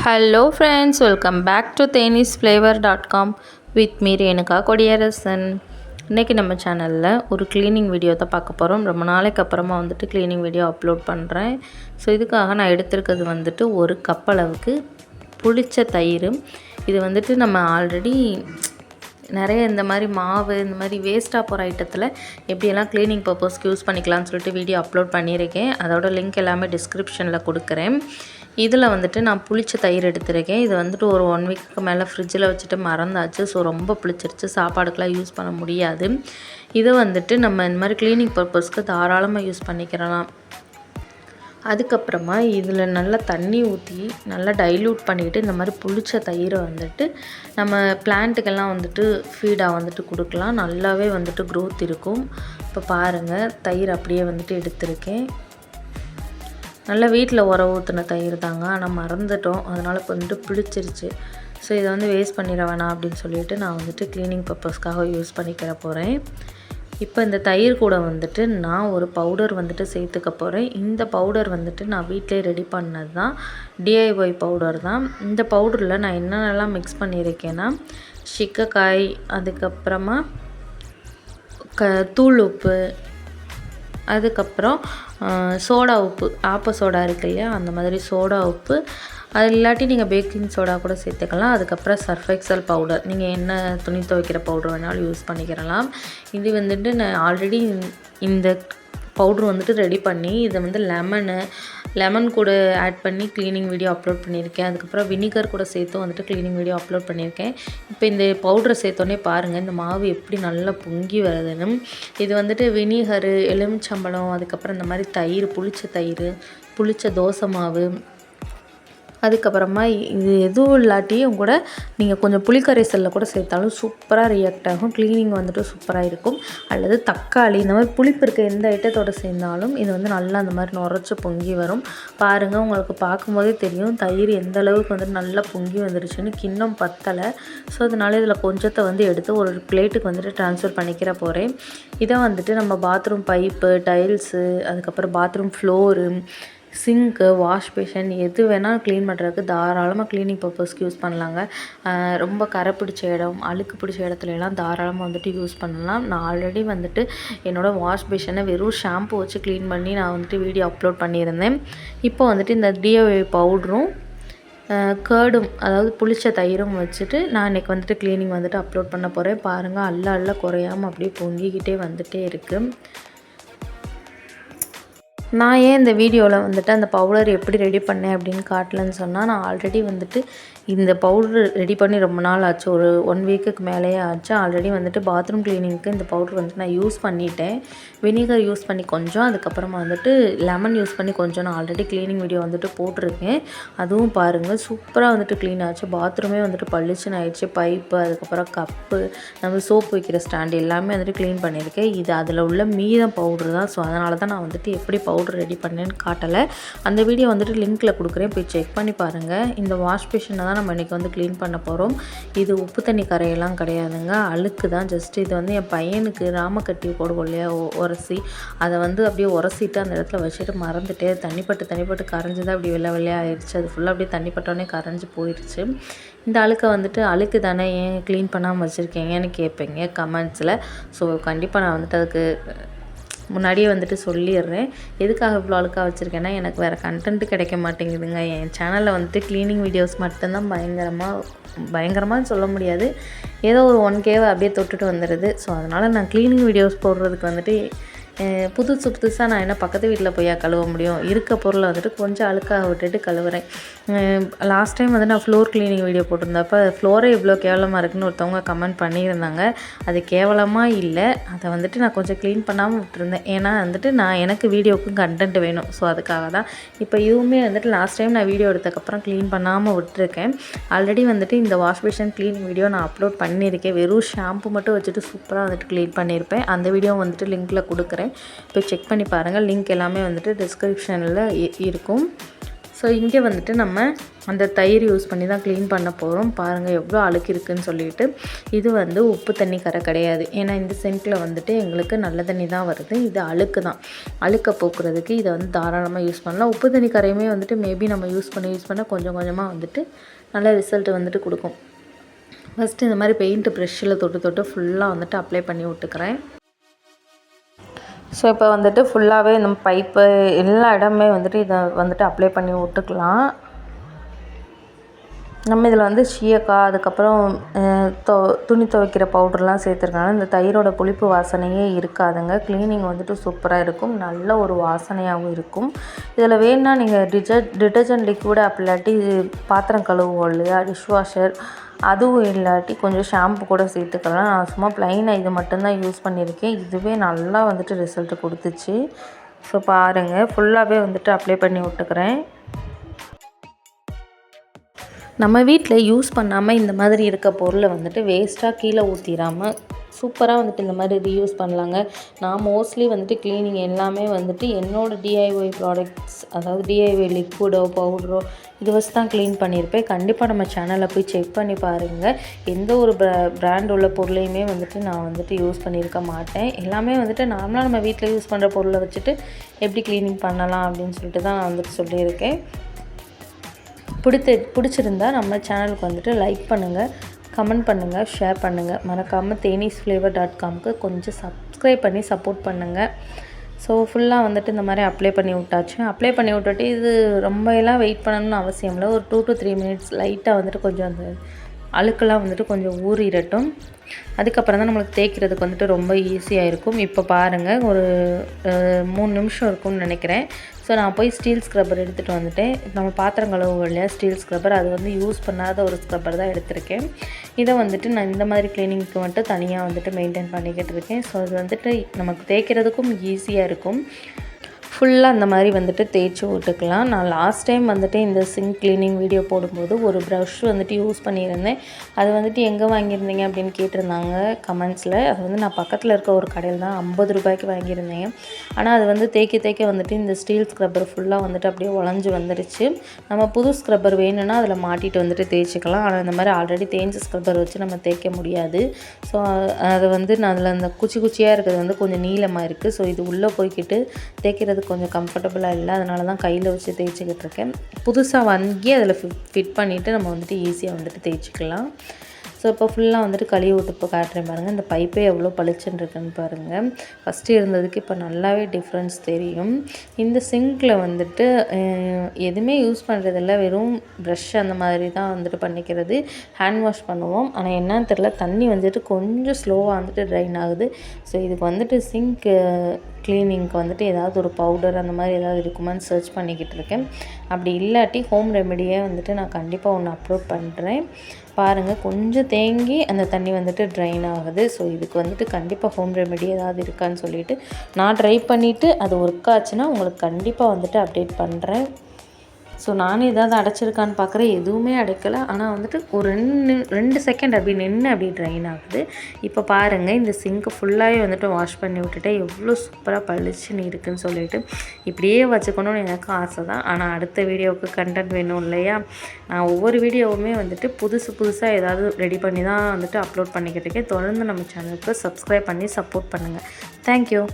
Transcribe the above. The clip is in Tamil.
Hello friends welcome back to Thenee's flavour dot com with me Renuka Kodiyarasan இன்றைக்கி நம்ம சேனலில் ஒரு க்ளீனிங் வீடியோ தான் பார்க்க போகிறோம் ரொம்ப நாளைக்கு அப்புறமா வந்துட்டு க்ளீனிங் வீடியோ அப்லோட் பண்ணுறேன் ஸோ இதுக்காக நான் எடுத்திருக்கிறது வந்துட்டு ஒரு கப் அளவுக்கு புளிச்ச தயிர். இது வந்துட்டு நம்ம ஆல்ரெடி நிறைய இந்த மாதிரி மாவு இந்த மாதிரி வேஸ்ட்டாக போகிற ஐட்டத்தில் எப்படியெல்லாம் க்ளீனிங் பர்பஸ்க்கு யூஸ் பண்ணிக்கலாம்னு சொல்லிட்டு வீடியோ அப்லோட் பண்ணியிருக்கேன். அதோட லிங்க் எல்லாமே டிஸ்கிரிப்ஷனில் கொடுக்குறேன். இதில் வந்துட்டு நான் புளிச்ச தயிர் எடுத்திருக்கேன். இது வந்துட்டு ஒரு ஒன் வீக்கு மேலே ஃப்ரிட்ஜில் வச்சுட்டு மறந்தாச்சு. ஸோ ரொம்ப புளிச்சிருச்சு. சாப்பாடுக்கெலாம் யூஸ் பண்ண முடியாது. இதை வந்துட்டு நம்ம இந்த மாதிரி க்ளீனிங் பர்பஸ்க்கு தாராளமாக யூஸ் பண்ணிக்கிறலாம். அதுக்கப்புறமா இதில் நல்லா தண்ணி ஊற்றி நல்லா டைல்யூட் பண்ணிக்கிட்டு இந்த மாதிரி புளிச்ச தயிரை வந்துட்டு நம்ம பிளான்ட்டுக்கெல்லாம் வந்துட்டு ஃபீடாக வந்துட்டு கொடுக்கலாம். நல்லாவே வந்துட்டு க்ரோத் இருக்கும். இப்போ பாருங்கள் தயிர் அப்படியே வந்துட்டு எடுத்திருக்கேன். நல்லா வீட்டில் உர ஊற்றின தயிர் தாங்க. ஆனால் மறந்துட்டோம். அதனால் இப்போ வந்துட்டு பிடிச்சிருச்சு ஸோ இதை வந்து வேஸ்ட் பண்ணிட வேணாம் அப்படின்னு சொல்லிட்டு நான் வந்துட்டு க்ளீனிங் பர்பஸ்க்காக யூஸ் பண்ணிக்கிற போகிறேன் இப்போ இந்த தயிர் கூட வந்துட்டு நான் ஒரு பவுடர் வந்துட்டு சேர்த்துக்க போகிறேன் இந்த பவுடர் வந்துட்டு நான் வீட்டிலே ரெடி பண்ணது தான் டிஐஒய் பவுடர் தான். இந்த பவுடரில் நான் என்னென்னலாம் மிக்ஸ் பண்ணியிருக்கேன்னா சிக்கக்காய் அதுக்கப்புறமா க தூள் உப்பு அதுக்கப்புறம் சோடா உப்பு ஆப்ப சோடா இருக்கு இல்லையா? அந்த மாதிரி சோடா உப்பு. அது இல்லாட்டி நீங்கள் பேக்கிங் சோடா கூட சேர்த்துக்கலாம். அதுக்கப்புறம் சர்ஃபெக்சல் பவுடர். நீங்கள் என்ன துணி துவைக்கிற பவுடர் வேணாலும் யூஸ் பண்ணிக்கிறலாம் இது வந்துட்டு நான் ஆல்ரெடி இந்த பவுட்ரு வந்துட்டு ரெடி பண்ணி இதை வந்து லெமனு லெமன் கூட ஆட் பண்ணி க்ளீனிங் வீடியோ அப்லோட் பண்ணியிருக்கேன். அதுக்கப்புறம் வினிகர் கூட சேர்த்தும் வந்துட்டு க்ளீனிங் வீடியோ அப்லோட் பண்ணியிருக்கேன். இப்போ இந்த பவுடரை சேர்த்தோன்னே பாருங்கள் இந்த மாவு எப்படி நல்லா பொங்கி வருதுன்னு. இது வந்துட்டு வினிகரு எலுமிச்சம்பழம் அதுக்கப்புறம் இந்த மாதிரி தயிர் புளிச்ச தயிர் புளிச்ச தோசை மாவு அதுக்கப்புறமா இது எதுவும் இல்லாட்டியும் கூட நீங்கள் கொஞ்சம் புளிக்கரைசலில் கூட சேர்த்தாலும் சூப்பராக ரியாக்ட் ஆகும். க்ளீனிங் வந்துட்டு சூப்பராக இருக்கும். அல்லது தக்காளி இந்த மாதிரி புளிப்பு இருக்க எந்த ஐட்டத்தோடு சேர்ந்தாலும் இது வந்து நல்லா அந்த மாதிரி நுரைச்சி பொங்கி வரும். பாருங்கள் உங்களுக்கு பார்க்கும்போதே தெரியும். தயிர் எந்த அளவுக்கு வந்துட்டு நல்லா பொங்கி வந்துருச்சுன்னு கிண்ணம் பத்தலை. ஸோ அதனால இதில் கொஞ்சத்தை வந்து எடுத்து ஒரு பிளேட்டுக்கு வந்துட்டு ட்ரான்ஸ்ஃபர் பண்ணிக்கிற போகிறேன் இதை வந்துட்டு நம்ம பாத்ரூம் பைப்பு டைல்ஸு அதுக்கப்புறம் bathroom floor sink wash basin எது வேணால் க்ளீன் பண்ணுறதுக்கு தாராளமாக க்ளீனிங் பர்பஸ்க்கு யூஸ் பண்ணலாங்க. ரொம்ப கரை பிடிச்ச இடம் அழுக்கு பிடிச்ச இடத்துலலாம் தாராளமாக வந்துட்டு யூஸ் பண்ணலாம். நான் ஆல்ரெடி வந்துட்டு என்னோடய வாஷ் பேஷனை வெறும் ஷாம்பு வச்சு க்ளீன் பண்ணி நான் வந்துட்டு வீடியோ அப்லோட் பண்ணியிருந்தேன். இப்போ வந்துட்டு இந்த டிஓஏ பவுட்ரும் கேர்டும் அதாவது புளிச்ச தயிரும் வச்சுட்டு நான் இன்றைக்கி வந்துட்டு க்ளீனிங் வந்துட்டு அப்லோட் பண்ண போகிறேன் பாருங்கள் அல்ல அல்ல குறையாமல் அப்படியே பொங்கிக்கிட்டே வந்துகிட்டே இருக்குது நான் ஏன் இந்த வீடியோவில் வந்துட்டு அந்த பவுடர் எப்படி ரெடி பண்ணேன் அப்படின்னு காட்டலன்னு சொன்னால் நான் ஆல்ரெடி வந்துட்டு இந்த பவுடர் ரெடி பண்ணி ரொம்ப நாள் ஆச்சு. ஒரு ஒன் வீக்குக்கு மேலேயே ஆச்சு. ஆல்ரெடி வந்துட்டு பாத்ரூம் க்ளீனிங்க்கு இந்த பவுட்ரு வந்துட்டு நான் யூஸ் பண்ணிட்டேன். வினிகர் யூஸ் பண்ணி கொஞ்சம் அதுக்கப்புறமா வந்துட்டு லெமன் யூஸ் பண்ணி கொஞ்சம் நான் ஆல்ரெடி க்ளீனிங் வீடியோ வந்துட்டு போட்டிருக்கேன். அதுவும் பாருங்கள் சூப்பராக வந்துட்டு க்ளீன் ஆச்சு. பாத்ரூமே வந்துட்டு பளிச்சுன்னு ஆயிடுச்சு. பைப்பு அதுக்கப்புறம் கப்பு நம்ம சோப் வைக்கிற ஸ்டாண்டு எல்லாமே வந்துட்டு க்ளீன் பண்ணியிருக்கேன். இது அதில் உள்ள மீதம் பவுட்ரு தான். ஸோ அதனால தான் நான் வந்துட்டு எப்படி பவுடர் ரெடி பண்ணேன்னு காட்டலை. அந்த வீடியோ வந்துட்டு லிங்க்கில் கொடுக்குறேன். போய் செக் பண்ணி பாருங்கள் இந்த வாஷ்பேஷனை தான் நம்ம இன்றைக்கி வந்து க்ளீன் பண்ண போகிறோம் இது உப்பு தண்ணி கரையெல்லாம் கிடையாதுங்க. அழுக்கு தான். ஜஸ்ட் இது வந்து என் பையனுக்கு ராமக்கட்டி போடுவோம் இல்லையா? உரசி. அதை வந்து அப்படியே உரசிட்டு அந்த இடத்துல வச்சுட்டு மறந்துட்டே தண்ணிப்பட்டு தண்ணிப்பட்டு கரைஞ்சி தான் அப்படி வெள்ளை வெள்ளையாக ஆயிடுச்சு அது ஃபுல்லாக அப்படியே தண்ணிப்பட்டோன்னே கரைஞ்சி போயிடுச்சு இந்த அழுக்கை வந்துட்டு அழுக்கு தானே ஏன் க்ளீன் பண்ணாமல் வச்சுருக்கீங்கன்னு கேட்பீங்க கமெண்ட்ஸில் ஸோ கண்டிப்பாக நான் வந்துட்டு அதுக்கு முன்னாடியே வந்துட்டு சொல்லிடுறேன். எதுக்காக இவ்வளோ அழுக்காக வச்சுருக்கேன்னா எனக்கு வேறு கண்டென்ட் கிடைக்க மாட்டேங்குதுங்க. என் சேனலில் வந்துட்டு க்ளீனிங் வீடியோஸ் மட்டும்தான் பயங்கரமாக பயங்கரமாக சொல்ல முடியாது. ஏதோ ஒரு ஒன் கேவை அப்படியே தொட்டுட்டு வந்துடுது ஸோ அதனால் நான் க்ளீனிங் வீடியோஸ் போடுறதுக்கு வந்துட்டு புதுசு புதுசாக நான் என்ன பக்கத்து வீட்டில் போய் கழுவ முடியும்? இருக்க பொருளை வந்துட்டு கொஞ்சம் அழுக்காக விட்டுட்டு கழுவுறேன். லாஸ்ட் டைம் வந்து நான் ஃப்ளோர் க்ளீனிங் வீடியோ போட்டிருந்தப்ப ஃப்ளோரே இவ்வளோ கேவலமாக இருக்குன்னு ஒருத்தவங்க கமெண்ட் பண்ணியிருந்தாங்க. அது கேவலமாக இல்லை. அதை வந்துட்டு நான் கொஞ்சம் க்ளீன் பண்ணாமல் விட்டுருந்தேன். ஏன்னா வந்துட்டு நான் எனக்கு வீடியோவுக்கும் கண்டென்ட் வேணும். ஸோ அதுக்காக தான். இப்போ இதுவுமே வந்துட்டு லாஸ்ட் டைம் நான் வீடியோ எடுத்ததுக்கப்புறம் க்ளீன் பண்ணாமல் விட்டுருக்கேன். ஆல்ரெடி வந்துட்டு இந்த வாஷ் பேஷன் க்ளீனிங் வீடியோ நான் அப்லோட் பண்ணியிருக்கேன். வெறும் ஷாம்பு மட்டும் வச்சுட்டு சூப்பராக வந்துட்டு க்ளீன் பண்ணியிருப்பேன். அந்த வீடியோ வந்துட்டு லிங்க்கில் கொடுக்குறேன். போய் செக் பண்ணி பாருங்கள் லிங்க் எல்லாமே வந்துட்டு டிஸ்கிரிப்ஷனில் இருக்கும். ஸோ இங்கே வந்துட்டு நம்ம அந்த தயிர் யூஸ் பண்ணி தான் க்ளீன் பண்ண போகிறோம் பாருங்கள் எவ்வளோ அழுக்கு இருக்குதுன்னு சொல்லிட்டு. இது வந்து உப்பு தண்ணி கரை கிடையாது. ஏன்னா இந்த சென்ட்டில் வந்துட்டு எங்களுக்கு நல்ல தண்ணி தான் வருது. இது அழுக்கு தான். அழுக்கை போக்குறதுக்கு இதை வந்து தாராளமாக யூஸ் பண்ணலாம். உப்பு தண்ணி கரையுமே வந்துட்டு மேபி நம்ம யூஸ் பண்ண யூஸ் பண்ண கொஞ்சம் கொஞ்சமாக வந்துட்டு நல்ல ரிசல்ட் வந்துட்டு கொடுக்கும். ஃபஸ்ட்டு இந்த மாதிரி பெயிண்ட்டு ப்ரெஷ்ஷில் தொட்டு தொட்டு ஃபுல்லாக வந்துட்டு அப்ளை பண்ணி விட்டுக்கிறேன். ஸோ இப்போ வந்துட்டு ஃபுல்லாகவே இந்த பைப்பு எல்லா இடமே வந்துட்டு இதை வந்துட்டு அப்ளை பண்ணி விட்டுக்கலாம். நம்ம இதில் வந்து சீயக்காய் அதுக்கப்புறம் தொ துணி துவைக்கிற பவுடர்லாம் சேர்த்துருக்கனால இந்த தயிரோட புளிப்பு வாசனையே இருக்காதுங்க. க்ளீனிங் வந்துட்டு சூப்பராக இருக்கும். நல்ல ஒரு வாசனையாகவும் இருக்கும். இதில் வேணுன்னா நீங்கள் டிஜர் டிட்டர்ஜென்ட் லிக்விட் அப்படி இல்லாட்டி பாத்திரம் கழுவுவோம் இல்லையா? டிஷ் வாஷர் அதுவும் இல்லாட்டி கொஞ்சம் ஷாம்பு கூட சேர்த்துக்கலாம். நான் சும்மா ப்ளைனாக இது மட்டும்தான் யூஸ் பண்ணியிருக்கேன். இதுவே நல்லா வந்துட்டு ரிசல்ட்டு கொடுத்துச்சு. ஸோ பாருங்கள் ஃபுல்லாகவே வந்துட்டு அப்ளை பண்ணி விட்டுக்கிறேன். நம்ம வீட்டில் யூஸ் பண்ணாமல் இந்த மாதிரி இருக்க பொருளை வந்துட்டு வேஸ்ட்டாக கீழே ஊற்றிடாமல் சூப்பராக வந்துட்டு இந்த மாதிரி ரீயூஸ் பண்ணலாங்க. நான் மோஸ்ட்லி வந்துட்டு க்ளீனிங் எல்லாமே வந்துட்டு என்னோடய டிஐஒய் ப்ராடக்ட்ஸ் அதாவது டிஐஒய் லிக்விடோ பவுடரோ இது வச்சு தான் க்ளீன் பண்ணியிருப்பேன். கண்டிப்பாக நம்ம சேனலில் போய் செக் பண்ணி பாருங்கள் எந்த ஒரு ப்ராண்ட் உள்ள பொருளையுமே வந்துட்டு நான் வந்துட்டு யூஸ் பண்ணியிருக்க மாட்டேன். எல்லாமே வந்துட்டு நார்மலாக நம்ம வீட்டில் யூஸ் பண்ணுற பொருளை வச்சுட்டு எப்படி க்ளீனிங் பண்ணலாம் அப்படின்னு சொல்லிட்டு தான் நான் வந்துட்டு சொல்லியிருக்கேன். பிடித்த பிடிச்சிருந்தா நம்ம சேனலுக்கு வந்துட்டு லைக் பண்ணுங்கள் கமெண்ட் பண்ணுங்கள் ஷேர் பண்ணுங்கள் மறக்காமல் தேனீஸ் ஃப்ளேவர் டாட் காம்க்கு கொஞ்சம் சப்ஸ்கிரைப் பண்ணி சப்போர்ட் பண்ணுங்கள் ஸோ ஃபுல்லாக வந்துட்டு இந்த மாதிரி அப்ளை பண்ணி விட்டாச்சு. அப்ளை பண்ணி விட்டுட்டு இது ரொம்ப எல்லாம் வெயிட் பண்ணணும்னு அவசியம் இல்லை. ஒரு டூ டு த்ரீ மினிட்ஸ் லைட்டாக வந்துட்டு கொஞ்சம் அந்த அழுக்கெல்லாம் வந்துட்டு கொஞ்சம் ஊறிடட்டும் அதுக்கப்புறம் தான் நம்மளுக்கு தேய்க்கிறதுக்கு வந்துட்டு ரொம்ப ஈஸியாக இருக்கும். இப்போ பாருங்கள் ஒரு மூணு நிமிஷம் இருக்கும்னு நினைக்கிறேன். ஸோ நான் போய் ஸ்டீல் ஸ்க்ரப்பர் எடுத்துகிட்டு வந்துட்டேன். நம்ம பாத்திரம் கழுவு இல்லையா ஸ்டீல் ஸ்க்ரப்பர் அது வந்து யூஸ் பண்ணாத ஒரு ஸ்க்ரப்பர் தான் எடுத்திருக்கேன். இதை வந்துட்டு நான் இந்த மாதிரி க்ளீனிங்க்கு வந்துட்டு தனியாக வந்துட்டு மெயின்டைன் பண்ணிக்கிட்டு இருக்கேன். ஸோ அது வந்துட்டு நமக்கு தேய்க்கிறதுக்கும் ஈஸியாக இருக்கும். ஃபுல்லாக அந்த மாதிரி வந்துட்டு தேய்ச்சி விட்டுக்கலாம். நான் லாஸ்ட் டைம் வந்துட்டு இந்த சிங்க் க்ளீனிங் வீடியோ போடும்போது ஒரு ப்ரஷ் வந்துட்டு யூஸ் பண்ணியிருந்தேன். அது வந்துட்டு எங்கே வாங்கியிருந்தீங்க அப்படின்னு கேட்டிருந்தாங்க கமெண்ட்ஸில் அது வந்து நான் பக்கத்தில் இருக்க ஒரு கடையில் தான் ஐம்பது ரூபாய்க்கு வாங்கியிருந்தேன். ஆனால் அது வந்து தேய்க்க தேய்க்க வந்துட்டு இந்த ஸ்டீல் ஸ்க்ரப்பர் ஃபுல்லாக வந்துட்டு அப்படியே உழஞ்சி வந்துருச்சு. நம்ம புது ஸ்க்ரப்பர் வேணும்னா அதில் மாட்டிட்டு வந்துட்டு தேய்ச்சிக்கலாம். ஆனால் இந்த மாதிரி ஆல்ரெடி தேஞ்ச ஸ்க்ரப்பர் வச்சு நம்ம தேய்க்க முடியாது. ஸோ அதை வந்து நான் அதில் அந்த குச்சி குச்சியாக இருக்கிறது வந்து கொஞ்சம் நீளமாக இருக்குது ஸோ இது உள்ளே போய்கிட்டு தேய்க்கிறதுக்கு கொஞ்சம் கம்ஃபர்டபுளாக இல்லை அதனால தான் கையில் வச்சு தேய்ச்சிக்கிட்டு இருக்கேன். புதுசாக வாங்கி அதில் ஃபிட் பண்ணிவிட்டு நம்ம வந்துட்டு ஈஸியாக வந்துட்டு தேய்ச்சிக்கலாம். ஸோ இப்போ ஃபுல்லாக வந்துட்டு கழுவி விட்டு இப்போ காட்டுறேன் பாருங்கள் இந்த பைப்பே எவ்வளோ பளிச்சுன்னு இருக்குன்னு பாருங்கள் ஃபஸ்ட்டு இருந்ததுக்கு இப்போ நல்லாவே டிஃப்ரென்ஸ் தெரியும். இந்த சிங்கில் வந்துட்டு எதுவுமே யூஸ் பண்ணுறதில்ல வெறும் ப்ரஷ் அந்த மாதிரி தான் வந்துட்டு பண்ணிக்கிறது. ஹேண்ட் வாஷ் பண்ணுவோம். ஆனால் என்னன்னு தெரில தண்ணி வந்துட்டு கொஞ்சம் ஸ்லோவாக வந்துட்டு ட்ரைன் ஆகுது. ஸோ இதுக்கு வந்துட்டு சிங்க் க்ளீனிங்க்கு வந்துட்டு ஏதாவது ஒரு பவுடர் அந்த மாதிரி ஏதாவது இருக்குமான்னு சர்ச் பண்ணிக்கிட்டு இருக்கேன். அப்படி இல்லாட்டி ஹோம் ரெமெடியே வந்துட்டு நான் கண்டிப்பாக ஒன்று அப்லோட் பண்ணுறேன் பாருங்கள் கொஞ்சம் தேங்கி அந்த தண்ணி வந்துட்டு ட்ரைன் ஆகுது. ஸோ இதுக்கு வந்துட்டு கண்டிப்பாக ஹோம் ரெமெடி ஏதாவது இருக்கான்னு சொல்லிவிட்டு நான் ட்ரை பண்ணிவிட்டு அது ஒர்க் ஆச்சுன்னா உங்களுக்கு கண்டிப்பாக வந்துட்டு அப்டேட் பண்ணுறேன் ஸோ நானும் ஏதாவது அடைச்சிருக்கான்னு பார்க்குறேன். எதுவுமே அடைக்கலை. ஆனால் வந்துட்டு ஒரு ரெண்டு ரெண்டு செகண்ட் அப்படி நின்று அப்படி ட்ரைன் ஆகுது. இப்போ பாருங்கள் இந்த சிங்க்கு ஃபுல்லாகவே வந்துட்டு வாஷ் பண்ணி விட்டுட்டேன். எவ்வளோ சூப்பராக பளிச்சுன்னு இருக்குன்னு சொல்லிட்டு இப்படியே வச்சுக்கணும்னு எனக்கும் ஆசை தான் ஆனால் அடுத்த வீடியோவுக்கு கண்டென்ட் வேணும் இல்லையா? நான் ஒவ்வொரு வீடியோவுமே வந்துட்டு புதுசு புதுசாக ஏதாவது ரெடி பண்ணி தான் வந்துட்டு அப்லோட் பண்ணிக்கிட்டு இருக்கேன். தொடர்ந்து நம்ம சேனலுக்கு சப்ஸ்கிரைப் பண்ணி சப்போர்ட் பண்ணுங்கள் தேங்க்யூ